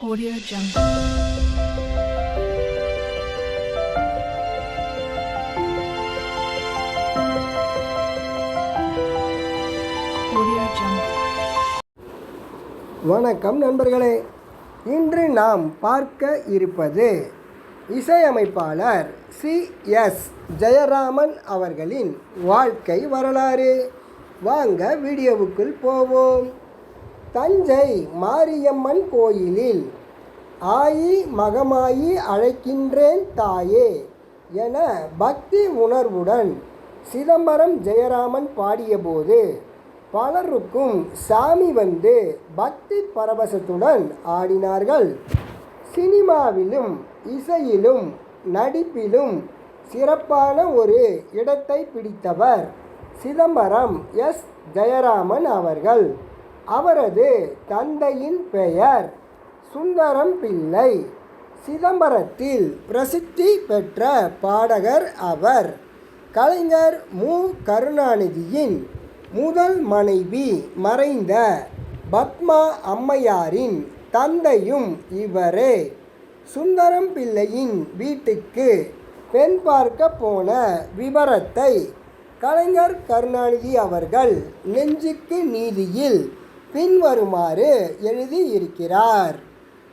Audio Jungle. Audio Jungle. வணக்கம் நண்பர்களே இன்று நாம் பார்க்க இருப்பது இசையமைப்பாளர் சி எஸ் ஜெயராமன் அவர்களின் வாழ்க்கை வரலாறு வாங்க வீடியோவுக்குள் போவோம் தஞ்சை மாரியம்மன் கோயிலில் ஆயி மகமாயி அழைக்கின்றேன் தாயே என பக்தி உணர்வுடன் சிதம்பரம் ஜெயராமன் பாடியபோது பலருக்கும் சாமி வந்து பக்தி பரவசத்துடன் ஆடினார்கள். சினிமாவிலும் இசையிலும் நடிப்பிலும் சிறப்பான ஒரு இடத்தை பிடித்தவர் சிதம்பரம் எஸ். ஜெயராமன் அவர்கள். அவரது தந்தையின் பெயர் சுந்தரம் பிள்ளை சிதம்பரத்தில் பிரசித்தி பெற்ற பாடகர் அவர். கலைஞர் மு. கருணாநிதியின் முதல் மனைவி மறைந்த பத்மா அம்மையாரின் தந்தையும் இவரே. சுந்தரம் பிள்ளையின் வீட்டுக்கு பெண் பார்க்க போன விவரத்தை கலைஞர் கருணாநிதி அவர்கள் நெஞ்சுக்கு நீதியில் பின்வருமாறு எழுதியிருக்கிறார்.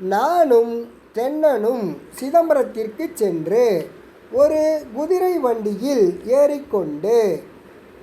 நானும் தென்னனும் சிதம்பரத்திற்கு சென்று ஒரு குதிரை வண்டியில் ஏறிக்கொண்டு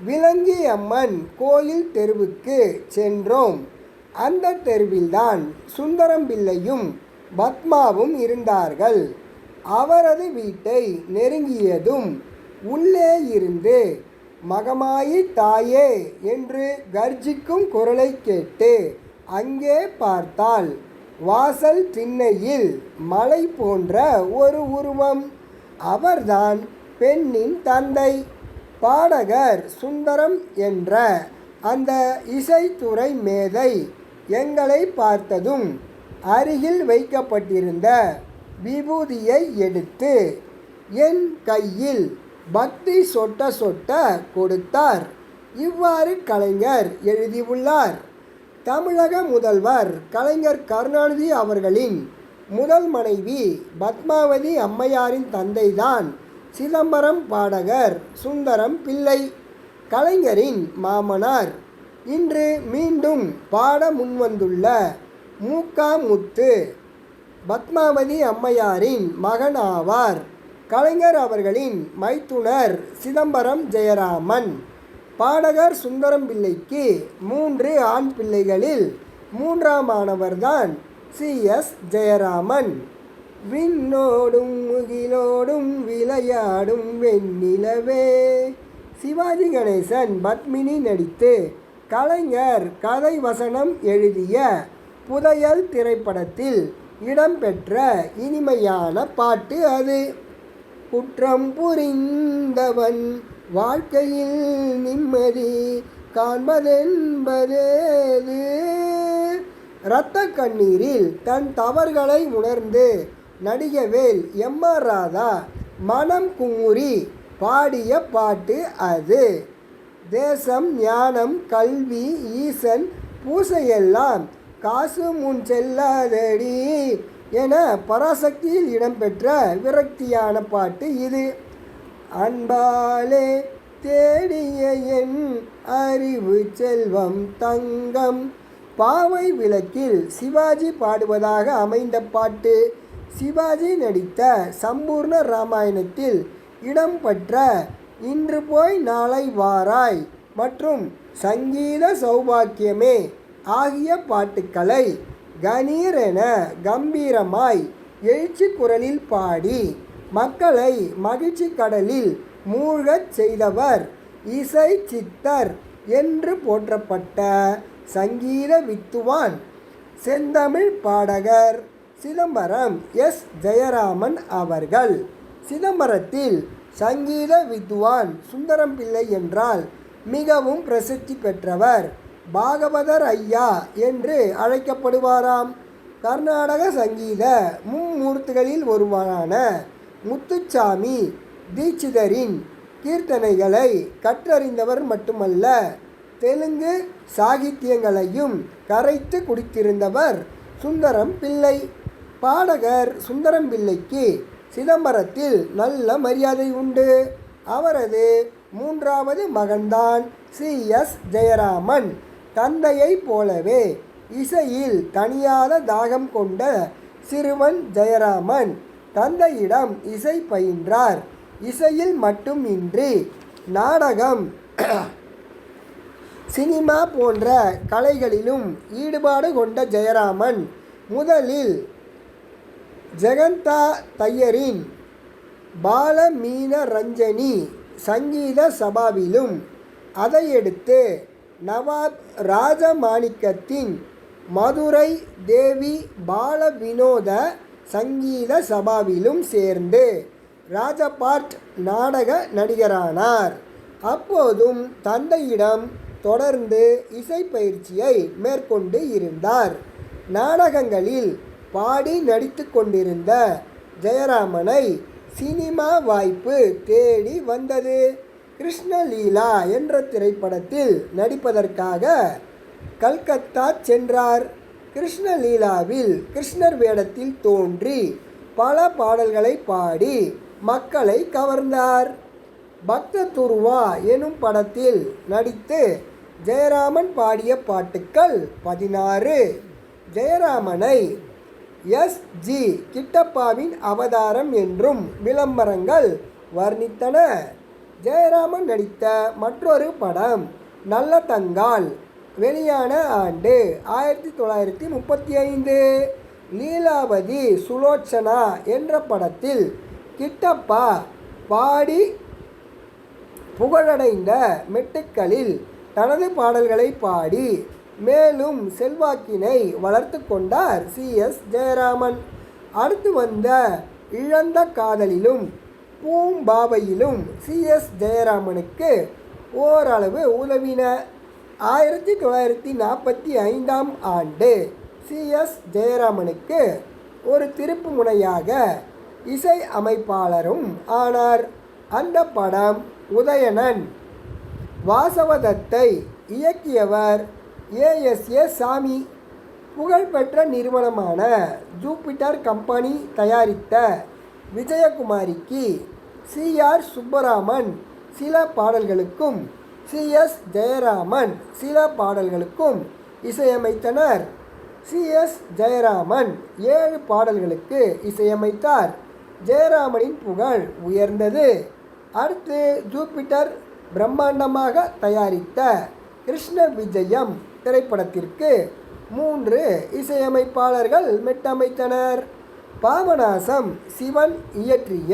விலங்கியம்மன் கோயில் தெருவுக்கு சென்றோம். அந்த தெருவில்தான் சுந்தரம் பிள்ளையும் பத்மாவும் இருந்தார்கள். அவரது வீட்டை நெருங்கியதும் உள்ளே இருந்து மகமாயி தாயே என்று கர்ஜிக்கும் குரலை கேட்டு அங்கே பார்த்தால் வாசல் திண்ணையில் மலை போன்ற ஒரு உருவம். அவர்தான் பெண்ணின் தந்தை. பாடகர் சுந்தரம் என்ற அந்த இசைத்துறை மேதை எங்களை பார்த்ததும் அருகில் வைக்கப்பட்டிருந்த விபூதியை எடுத்து என் கையில் பக்தி சொட்ட சொட்ட கொடுத்தார். இவ்வாறு கலைஞர் எழுதியுள்ளார். தமிழக முதல்வர் கலைஞர் கருணாநிதி அவர்களின் முதல் மனைவி பத்மாவதி அம்மையாரின் தந்தைதான் சிதம்பரம் பாடகர் சுந்தரம் பிள்ளை. கலைஞரின் மாமனார். இன்று மீண்டும் பாட முன்வந்துள்ள மூக்கா முத்து பத்மாவதி அம்மையாரின் மகன் ஆவார் கலைஞர் அவர்களின் மைத்துனர் சிதம்பரம் ஜெயராமன். பாடகர் சுந்தரம் பிள்ளைக்கு மூன்று ஆண் பிள்ளைகளில் மூன்றாம் ஆனவர்தான் சி. எஸ். ஜெயராமன். விண்ணோடும் முகிலோடும் விளையாடும் வெண்ணிலவே. சிவாஜி கணேசன் பத்மினி நடித்து கலைஞர் கதை வசனம் எழுதிய புதையல் திரைப்படத்தில் இடம்பெற்ற இனிமையான பாட்டு அது. குற்றம் புரிந்தவன் வாழ்க்கையில் நிம்மதி காண்பதென்பதேது. இரத்த கண்ணீரில் தன் தவறுகளை உணர்ந்து நடிகவேல் எம் ஆர் ராதா மனம் குமுறி பாடிய பாட்டு அது. தேசம் ஞானம் கல்வி ஈசன் பூசையெல்லாம் காசு முன் செல்லாதடி. என பராசக்தியில் இடம்பெற்ற விரக்தியான பாட்டு இது. அன்பாலே தேடிய என் அறிவு செல்வம் தங்கம். பாவை விளக்கில் சிவாஜி பாடுவதாக அமைந்த பாட்டு. சிவாஜி நடித்த சம்பூர்ண ராமாயணத்தில் இடம்பெற்ற இன்று போய் நாளை வாராய் மற்றும் சங்கீத சௌபாக்கியமே ஆகிய பாட்டுக்களை கணீரென கம்பீரமாய் எழுச்சி குரலில் பாடி மக்களை மகிழ்ச்சி கடலில் மூழ்கச் செய்தவர் இசை சித்தர் என்று போற்றப்பட்ட சங்கீத வித்துவான் செந்தமிழ் பாடகர் சிதம்பரம் எஸ். ஜெயராமன் அவர்கள். சிதம்பரத்தில் சங்கீத வித்வான் சுந்தரம் பிள்ளை என்றால் மிகவும் பிரசித்தி பெற்றவர். பாகவதர் ஐயா என்று அழைக்கப்படுவாராம். கர்நாடக சங்கீத மும்மூர்த்திகளில் ஒருவரான முத்துச்சாமி தீட்சிதரின் கீர்த்தனைகளை கற்றறிந்தவர் மட்டுமல்ல தெலுங்கு சாகித்யங்களையும் கரைத்து குடித்திருந்தவர் சுந்தரம் பிள்ளை. பாடகர் சுந்தரம் பிள்ளைக்கு சிதம்பரத்தில் நல்ல மரியாதை உண்டு. அவரது மூன்றாவது மகன்தான் சி எஸ் ஜெயராமன். தந்தையைப் போலவே இசையில் தனியாத தாகம் கொண்ட சிறுவன் ஜெயராமன் தந்தையிடம் இசை பயின்றார். இசையில் மட்டுமின்றி நாடகம் சினிமா போன்ற கலைகளிலும் ஈடுபாடு கொண்ட ஜெயராமன் முதலில் ஜெகந்தா தையரின் பாலமீன ரஞ்சனி சங்கீத சபாவிலும் அதையடுத்து நவாப் ராஜமாணிக்கத்தின் மதுரை தேவி பால வினோத சங்கீத சபாவிலும் சேர்ந்து ராஜபாட் நாடக நடிகரானார். அப்போதும் தந்தையிடம் தொடர்ந்து இசை பயிற்சியை மேற்கொண்டு இருந்தார். நாடகங்களில் பாடி நடித்து கொண்டிருந்த ஜெயராமனை சினிமா வாய்ப்பு தேடி வந்தது. கிருஷ்ணலீலா என்ற திரைப்படத்தில் நடிப்பதற்காக கல்கத்தா சென்றார். கிருஷ்ணலீலாவில் கிருஷ்ணர் வேடத்தில் தோன்றி பல பாடல்களை பாடி மக்களை கவர்ந்தார். பக்த துருவா எனும் படத்தில் நடித்து ஜெயராமன் பாடிய பாட்டுக்கள் பதினாறு. ஜெயராமனை எஸ். ஜி. கிட்டப்பாவின் அவதாரம் என்றும் விளம்பரங்கள் வர்ணித்தன. ஜெயராமன் நடித்த மற்றொரு படம் நல்ல தங்கால் வெளியான ஆண்டு ஆயிரத்தி தொள்ளாயிரத்தி முப்பத்தி ஐந்து. லீலாவதி சுலோச்சனா என்ற படத்தில் கிட்டப்பா பாடி புகழடைந்த மெட்டுக்களில் தனது பாடல்களை பாடி மேலும் செல்வாக்கினை வளர்த்து கொண்டார் சி எஸ் ஜெயராமன். அடுத்து வந்த இழந்த காதலிலும் பூம்பாவையிலும் சி. எஸ். ஜெயராமனுக்கு ஓரளவு உதவின ஆயிரத்தி தொள்ளாயிரத்தி நாற்பத்தி ஐந்தாம் ஆண்டு சி. எஸ். ஜெயராமனுக்கு ஒரு திருப்பு முனையாக இசை அமைப்பாளரும் ஆனார். அந்த படம் உதயணன் வாசவதத்தை இயக்கியவர் ஏஎஸ்ஏ சாமி. புகழ்பெற்ற நிறுவனமான ஜூபிட்டர் கம்பெனி தயாரித்த விஜயகுமாரிக்கு சிஆர் சுப்பராமன் சில பாடல்களுக்கும் சிஎஸ் ஜெயராமன் சில பாடல்களுக்கும் இசையமைத்தனர். சி. எஸ். ஜெயராமன் ஏழு பாடல்களுக்கு இசையமைத்தார். ஜெயராமனின் புகழ் உயர்ந்தது. அடுத்து ஜூபிட்டர் பிரம்மாண்டமாக தயாரித்த கிருஷ்ண விஜயம் திரைப்படத்திற்கு மூன்று இசையமைப்பாளர்கள் மெட்டமைத்தனர். பாபநாசம் சிவன் இயற்றிய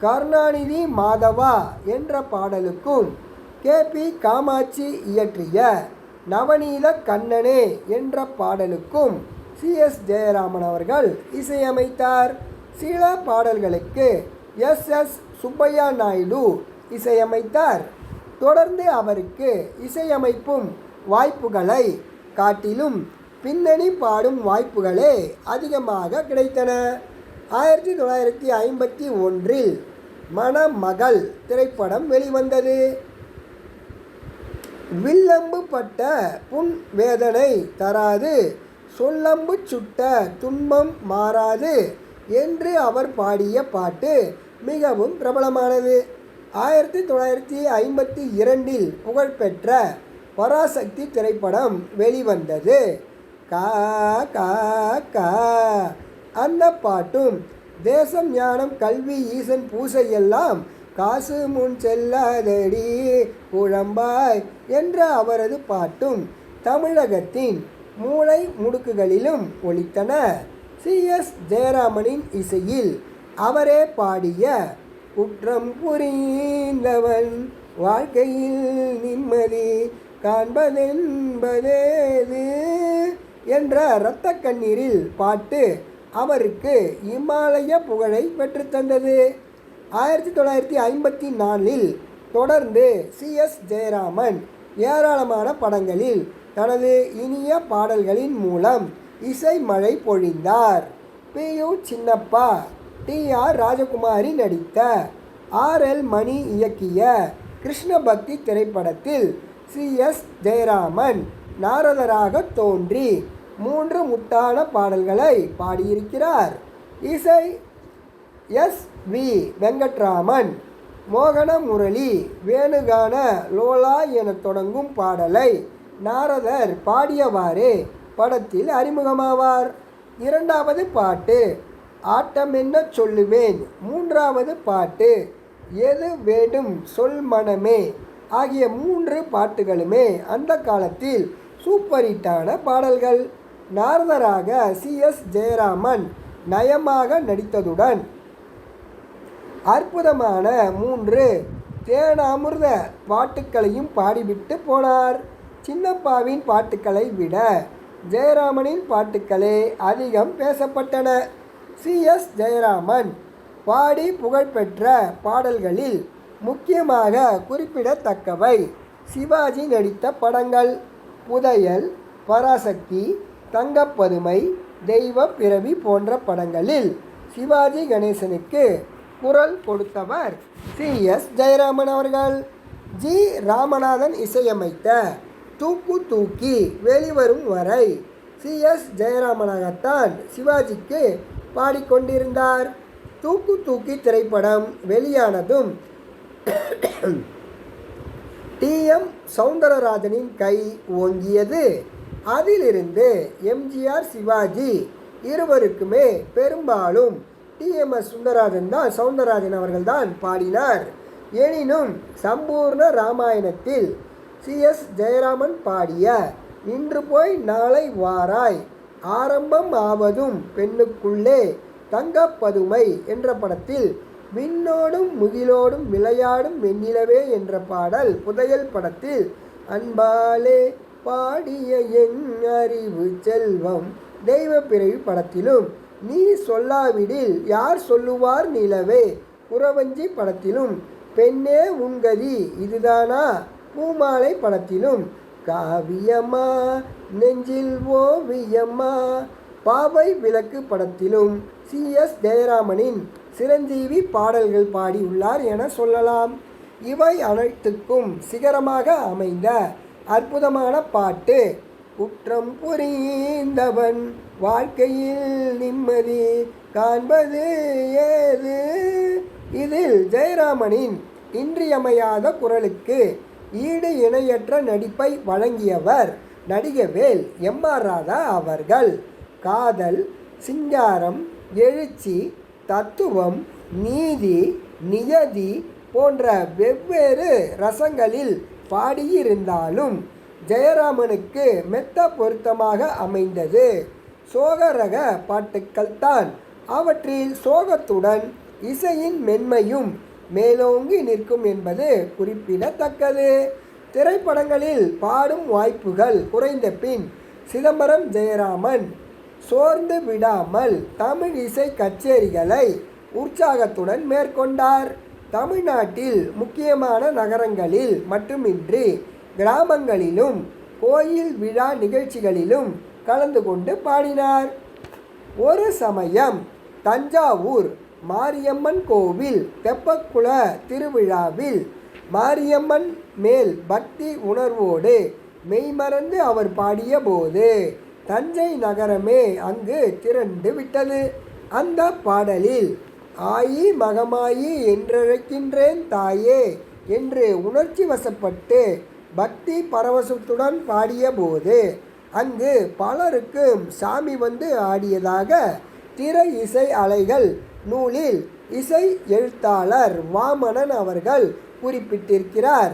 கருணாநிதி மாதவா என்ற பாடலுக்கும் கே. பி. காமாட்சி இயற்றிய நவநீத கண்ணனே என்ற பாடலுக்கும் சி. எஸ். ஜெயராமன் அவர்கள் இசையமைத்தார். சில பாடல்களுக்கு எஸ். எஸ். சுப்பையா நாயுடு இசையமைத்தார். தொடர்ந்து அவருக்கு இசையமைப்பும் வாய்ப்புகளை காட்டிலும் பின்னணி பாடும் வாய்ப்புகளே அதிகமாக கிடைத்தன. ஆயிரத்தி தொள்ளாயிரத்தி ஐம்பத்தி ஒன்றில் மணமகள் திரைப்படம் வெளிவந்தது. வில்லம்புப்பட்ட புன் வேதனை தராது சொல்லம்பு சுட்ட துன்பம் மாறாது என்று அவர் பாடிய பாட்டு மிகவும் பிரபலமானது. ஆயிரத்தி தொள்ளாயிரத்தி ஐம்பத்தி இரண்டில் புகழ்பெற்ற பராசக்தி திரைப்படம் வெளிவந்தது. கா கா கா. அந்த பாட்டும் தேசம் ஞானம் கல்வி ஈசன் பூசை எல்லாம் காசு முன் செல்லாதடி குழம்பாய் என்ற அவரது பாட்டும் தமிழகத்தின் மூளை முடுக்குகளிலும் ஒலித்தன. சி. எஸ். ஜெயராமனின் இசையில் அவரே பாடிய குற்றம் புரிந்தவன் வாழ்க்கையில் நிம்மதி காண்பதென்பதேது? என்ற இரத்த கண்ணீரில் பாட்டு அவருக்கு இமாலய புகழை பெற்றுத்தந்தது ஆயிரத்தி தொள்ளாயிரத்தி ஐம்பத்தி நாலில் தொடர்ந்து சி. எஸ். ஜெயராமன் ஏராளமான படங்களில் தனது இனிய பாடல்களின் மூலம் இசை மழை பொழிந்தார். P. U. Chinnappa T. R. Rajakumari நடித்த ஆர். எல். மணி இயக்கிய கிருஷ்ண பக்தி திரைப்படத்தில் சி. எஸ். ஜெயராமன் நாரதராக தோன்றி மூன்று முத்தான பாடல்களை பாடியிருக்கிறார். இசை எஸ் வி வெங்கட்ராமன் மோகன முரளி வேணுகான லோலா என தொடங்கும் பாடலை நாரதர் பாடியவாறே படத்தில் அறிமுகமாவார். இரண்டாவது பாட்டு ஆட்டம் என்ன சொல்லுவேன்? மூன்றாவது பாட்டு எது வேண்டும் சொல் மனமே? ஆகிய மூன்று பாட்டுகளுமே அந்த காலத்தில் சூப்பர் ஹிட்டான பாடல்கள். நாரதராக சி. எஸ். ஜெயராமன் நயமாக நடித்ததுடன் அற்புதமான மூன்று தேனாமிர்த பாட்டுக்களையும் பாடிவிட்டு போனார். சின்னப்பாவின் பாட்டுக்களை விட ஜெயராமனின் பாட்டுக்களே அதிகம் பேசப்பட்டன. சி. எஸ். ஜெயராமன் பாடி புகழ்பெற்ற பாடல்களில் முக்கியமாக குறிப்பிடத்தக்கவை சிவாஜி நடித்த படங்கள். புதையல் பராசக்தி தங்கப்பதுமை தெய்வ பிறவி போன்ற படங்களில் சிவாஜி கணேசனுக்கு குரல் கொடுத்தவர் சி. எஸ். ஜெயராமன் அவர்கள். ஜி. ராமநாதன் இசையமைத்த தூக்கு தூக்கி வெளிவரும் வரை சி. எஸ். ஜெயராமனாகத்தான் சிவாஜிக்கு பாடிக்கொண்டிருந்தார். தூக்கு தூக்கி திரைப்படம் வெளியானதும் டி. எம். சௌந்தரராஜனின் கை ஓங்கியது அதிலிருந்து எம்ஜிஆர் சிவாஜி இருவருக்குமே பெரும்பாலும் டிஎம்எஸ் சுந்தரராஜன் தான் சவுந்தரராஜன் அவர்கள்தான் பாடினார். எனினும் சம்பூர்ண ராமாயணத்தில் சிஎஸ் ஜெயராமன் பாடிய இன்று போய் நாளை வாராய் ஆரம்பம் ஆவதும் பெண்ணுக்குள்ளே தங்கப்பதுமை என்ற படத்தில் விண்ணோடும் முகிலோடும் விளையாடும் வெண்ணிலவே என்ற பாடல் புதையல் படத்தில் அன்பாலே பாடிய என் அறிவு செல்வம் தெய்வ பிறவி படத்திலும். நீ சொல்லாவிடில் யார் சொல்லுவார் நிலவே? புறவஞ்சி படத்திலும். பெண்ணே உன்கதி இதுதானா? பூமாலை படத்திலும். காவியம்மா நெஞ்சில் ஓவியம்மா பாவை விளக்கு படத்திலும். சி. எஸ். ஜெயராமனின் சிரஞ்சீவி பாடல்கள் பாடியுள்ளார் என சொல்லலாம். இவை அனைத்துக்கும் சிகரமாக அமைந்த அற்புதமான பாட்டு. குற்றம் புரிந்தவன் வாழ்க்கையில் நிம்மதி காண்பது ஏது? இதில் ஜெயராமனின் இன்றியமையாத குரலுக்கு ஈடு இணையற்ற நடிப்பை வழங்கியவர் நடிகவேல் எம் ஆர் ராதா அவர்கள். காதல் சிங்காரம் எழுச்சி தத்துவம் நீதி நியதி போன்ற வெவ்வேறு ரசங்களில் பாடியிருந்தாலும் ஜெயராமனுக்கு மெத்த பொருத்தமாக அமைந்தது. சோகரக பாட்டுக்கள் தான். அவற்றில் சோகத்துடன் இசையின் மென்மையும் மேலோங்கி நிற்கும் என்பது குறிப்பிடத்தக்கது. திரைப்படங்களில் பாடும் வாய்ப்புகள் குறைந்த பின் சிதம்பரம் ஜெயராமன் சோர்ந்து விடாமல் தமிழ் இசை கச்சேரிகளை உற்சாகத்துடன் மேற்கொண்டார். தமிழ்நாட்டில் முக்கியமான நகரங்களில் மட்டுமின்றி கிராமங்களிலும் கோயில் விழா நிகழ்ச்சிகளிலும் கலந்து கொண்டு பாடினார். ஒரு சமயம் தஞ்சாவூர் மாரியம்மன் கோவில் தெப்பக்குள திருவிழாவில் மாரியம்மன் மேல் பக்தி உணர்வோடு மெய்மறந்து அவர் பாடிய போது தஞ்சை நகரமே அங்கு திரண்டு விட்டது. அந்த பாடலில் ஆயி மகமாயி என்றழைக்கின்றேன் தாயே என்று உணர்ச்சி வசப்பட்டு பக்தி பரவசத்துடன் பாடிய போது அங்கு பலருக்கும் சாமி வந்து ஆடியதாக திரை இசை அலைகள் நூலில் இசை எழுத்தாளர் வாமணன் அவர்கள் குறிப்பிட்டிருக்கிறார்.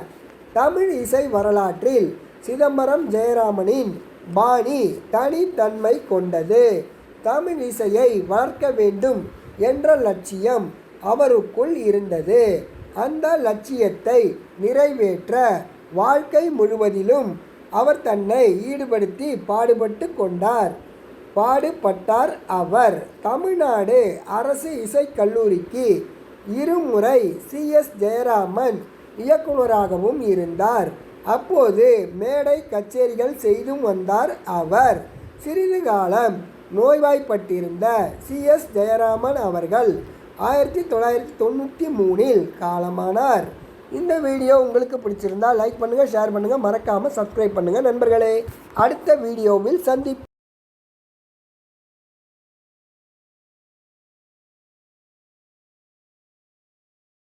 தமிழ் இசை வரலாற்றில் சிதம்பரம் ஜெயராமனின் பாணி தனித்தன்மை கொண்டது. தமிழ் இசையை வளர்க்க வேண்டும் என்ற லட்சியம் அவருக்குள் இருந்தது. அந்த லட்சியத்தை நிறைவேற்ற வாழ்க்கை முழுவதிலும் அவர் தன்னை ஈடுபடுத்தி பாடுபட்டு கொண்டார். பாடுபட்டார் அவர். தமிழ்நாடு அரசு இசைக் கல்லூரிக்கு இருமுறை சி. எஸ். ஜெயராமன் இயக்குனராகவும் இருந்தார். அப்போது மேடை கச்சேரிகள் செய்தும் வந்தார் அவர். சிறிது காலம் நோய்வாய்ப்பட்டிருந்த சி. எஸ். ஜெயராமன் அவர்கள் ஆயிரத்தி தொள்ளாயிரத்தி தொண்ணூற்றி மூணில் காலமானார். இந்த வீடியோ உங்களுக்கு பிடிச்சிருந்தா லைக் பண்ணுங்கள் ஷேர் பண்ணுங்கள் மறக்காமல் சப்ஸ்கிரைப் பண்ணுங்கள் நண்பர்களே. அடுத்த வீடியோவில் சந்திப்போம்